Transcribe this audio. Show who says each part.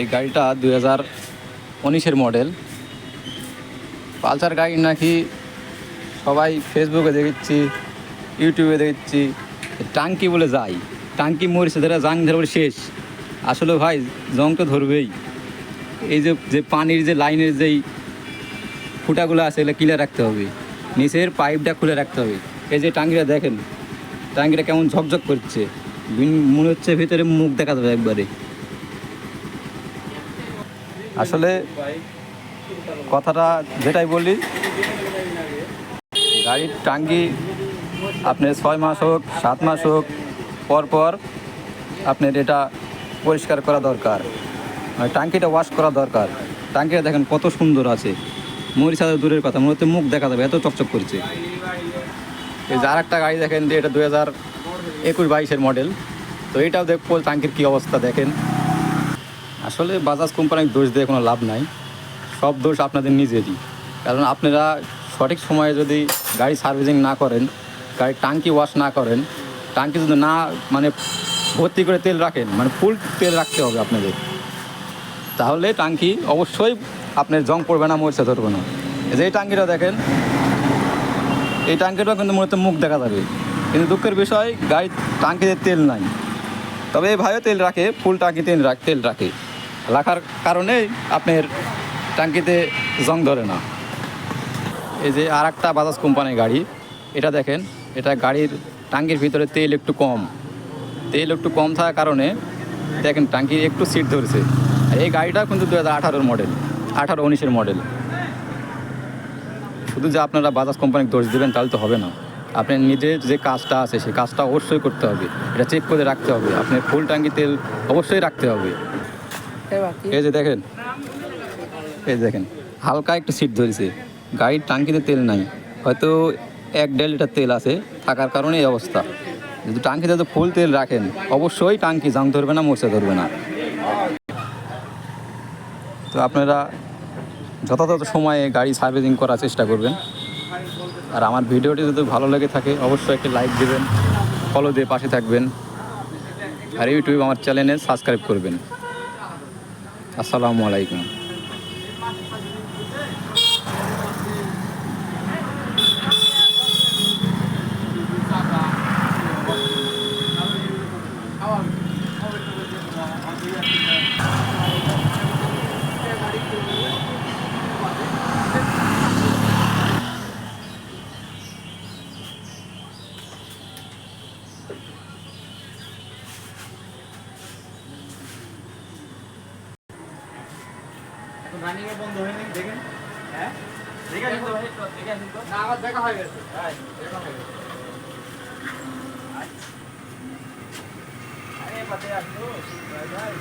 Speaker 1: এই গাড়িটা দুই হাজার উনিশের মডেল পালসার গাড়ি নাকি সবাই ফেসবুকে দেখেছি ইউটিউবে দেখেছি, টাঙ্কি বলে যাই টাঙ্কি মরেছে, ধরে জাং ধরে শেষ। আসলে ভাই, জং তো ধরবেই। এই যে যে পানির যে লাইনের যেই ফুটাগুলো আছে, এগুলো ক্লিয়ার রাখতে হবে। নিচের পাইপটা খুলে রাখতে হবে। এই যে টাঙ্কিটা দেখেন টাঙ্কিটা কেমন ঝকঝক করছে। মনে হচ্ছে ভিতরে মুখ দেখা যাবে একবারে। আসলে কথাটা যেটাই বলি, গাড়ির টাঙ্কি আপনার ছয় মাস হোক, সাত মাস হোক, পর পর আপনার এটা পরিষ্কার করা দরকার। মানে টাঙ্কিটা ওয়াশ করা দরকার। টাঙ্কিটা দেখেন কত সুন্দর আছে। মরিচা দূরের কথা, মনে হচ্ছে মুখ দেখা যাবে, এত চকচক করছে। এই যে আর একটা গাড়ি দেখেন যে এটা দু হাজার একুশ বাইশের মডেল তো এটাও দেখব টাঙ্কির কী অবস্থা দেখেন। আসলে বাজাজ কোম্পানির দোষ দিয়ে কোনো লাভ নাই। সব দোষ আপনাদের নিজেরই। কারণ আপনারা সঠিক সময়ে যদি গাড়ি সার্ভিসিং না করেন গাড়ির টাঙ্কি ওয়াশ না করেন টাঙ্কি যদি না মানে ভর্তি করে তেল রাখেন মানে ফুল তেল রাখতে হবে আপনাদের। তাহলে টাঙ্কি অবশ্যই আপনার জং পড়বে না মরচা ধরবে না। যে এই টাঙ্কিটা দেখেন, এই টাঙ্কিটাও কিন্তু মূলত মুখ দেখা যাবে। কিন্তু দুঃখের বিষয় গাড়ির টাঙ্কিতে তেল নাই। তবে এই ভাইও তেল রাখে, ফুল টাঙ্কিতে রাখ তেল রাখে। রাখার কারণে আপনার ট্যাঙ্কিতে জং ধরে না। এই যে আর একটা বাজাজ কোম্পানির গাড়ি, এটা দেখেন, এটা গাড়ির টাঙ্কির ভিতরে তেল একটু কম। তেল একটু কম থাকার কারণে দেখেন টাঙ্কি একটু সিট ধরেছে। আর এই গাড়িটা কিন্তু দু হাজার আঠারোর মডেল আঠারো উনিশের মডেল শুধু যে আপনারা বাজাজ কোম্পানিকে দোষ দেবেন, তাহলে তো হবে না। আপনার নিজের যে কাজটা আছে, সেই কাজটা অবশ্যই করতে হবে। এটা চেক করে রাখতে হবে। আপনার ফুল টাঙ্কি তেল অবশ্যই রাখতে হবে। এই যে দেখেন। এই দেখেন, হালকা একটু সিট ধরেছে। গাড়ির টাঙ্কিতে তেল নাই। হয়তো এক দেড় লিটার তেল আছে, থাকার কারণে এই অবস্থা। যদি টাঙ্কিতে তো ফুল তেল রাখেন, অবশ্যই টাঙ্কি জাং ধরবে না মোচা ধরবে না। তো আপনারা যথাযথ সময়ে গাড়ি সার্ভিসিং করার চেষ্টা করবেন। আর আমার ভিডিওটি যদি ভালো লেগে থাকে, অবশ্যই একটি লাইক দেবেন ফলো দিয়ে পাশে থাকবেন। আর ইউটিউব আমার চ্যানেলে সাবস্ক্রাইব করবেন। আসসালামু আলাইকুম।
Speaker 2: এখন রানিং এ বন্ধ হয়নি দেখেন। হ্যাঁ? দেখে আসুন তো দেখে। আসুন তো না আমার দেখা হয়ে গেছে। হ্যাঁ দেখা হয়ে গেছে। আরে পাতে আসলো ভাই ভাই।